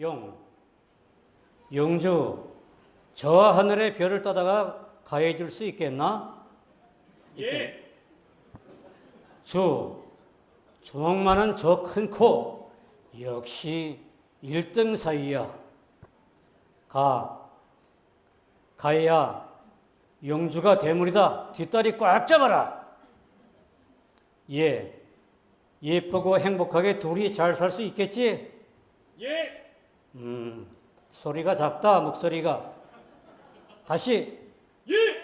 용, 영주, 저 하늘의 별을 따다가 가해 줄 수 있겠나? 예. 주, 주먹 많은 저큰 코, 역시 1등 사이야. 가, 가해야, 영주가 대물이다. 뒷다리 꽉 잡아라. 예, 예쁘고 행복하게 둘이 잘 살 수 있겠지? 예. 음, 소리가 작다, 목소리가. 다시, 예.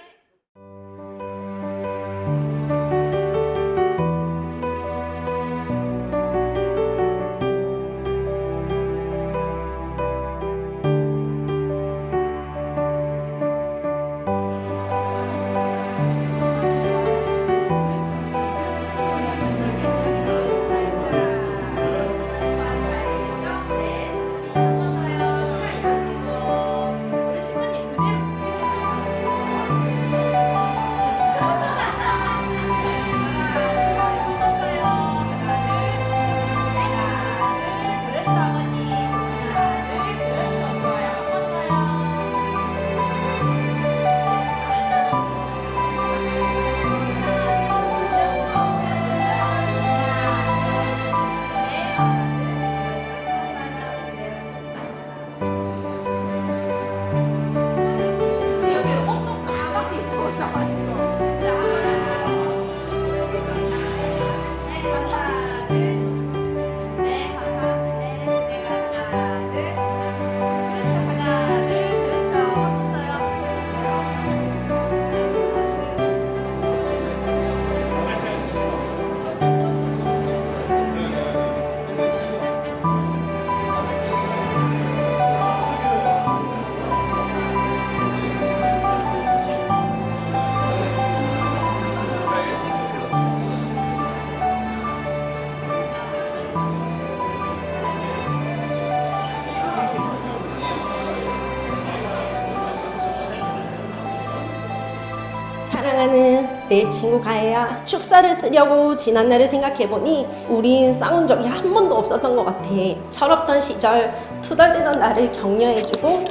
사랑하는 내 친구 가혜야 축사를 쓰려고 지난날을 생각해보니 우린 싸운 적이 한 번도 없었던 것 같아. 철없던 시절 투덜대던 나를 격려해주고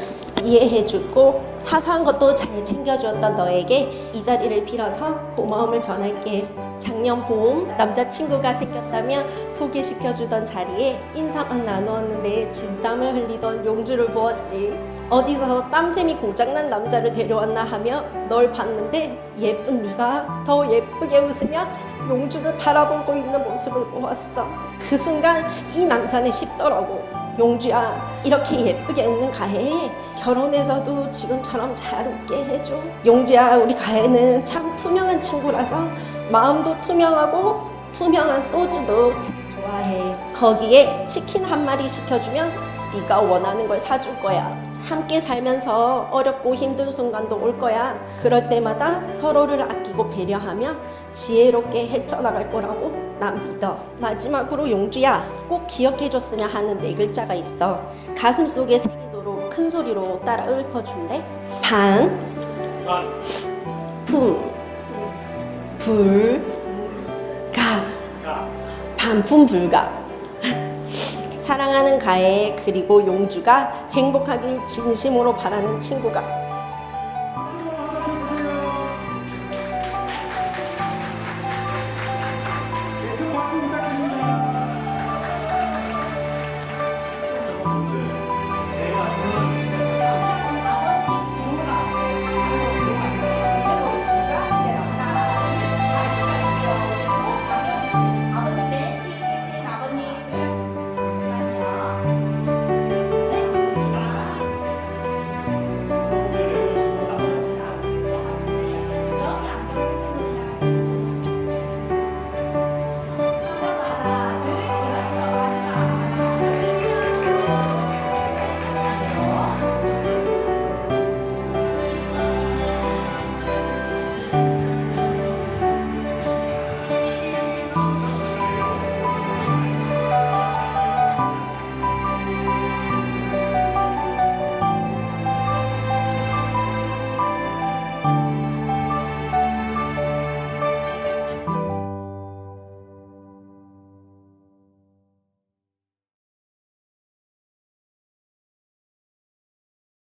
이해해주고 사소한 것도 잘 챙겨주었던 너에게 이 자리를 빌어서 고마움을 전할게 작년 봄 남자친구가 생겼다며 소개시켜주던 자리에 인사만 나누었는데 진땀을 흘리던 용주를 보았지 어디서 땀샘이 고장난 남자를 데려왔나 하며 널 봤는데 예쁜 네가 더 예쁘게 웃으며 용주를 바라보고 있는 모습을 보았어. 그 순간 이 남자는 싶더라고. 용주야 이렇게 예쁘게 웃는 가해에 결혼해서도 지금처럼 잘 웃게 해줘. 용주야 우리 가해는 참 투명한 친구라서 마음도 투명하고 투명한 소주도 참 좋아해. 거기에 치킨 한 마리 시켜주면 네가 원하는 걸 사줄 거야. 함께 살면서 어렵고 힘든 순간도 올 거야. 그럴 때마다 서로를 아끼고 배려하며 지혜롭게 헤쳐나갈 거라고 난 믿어. 마지막으로 용주야, 꼭 기억해줬으면 하는 네 글자가 있어. 가슴 속에 새기도록 큰 소리로 따라 읊어줄래? 반, 반. 품, 불, 가. 가. 반품 불가. 사랑하는 가해 그리고 용주가 행복하길 진심으로 바라는 친구가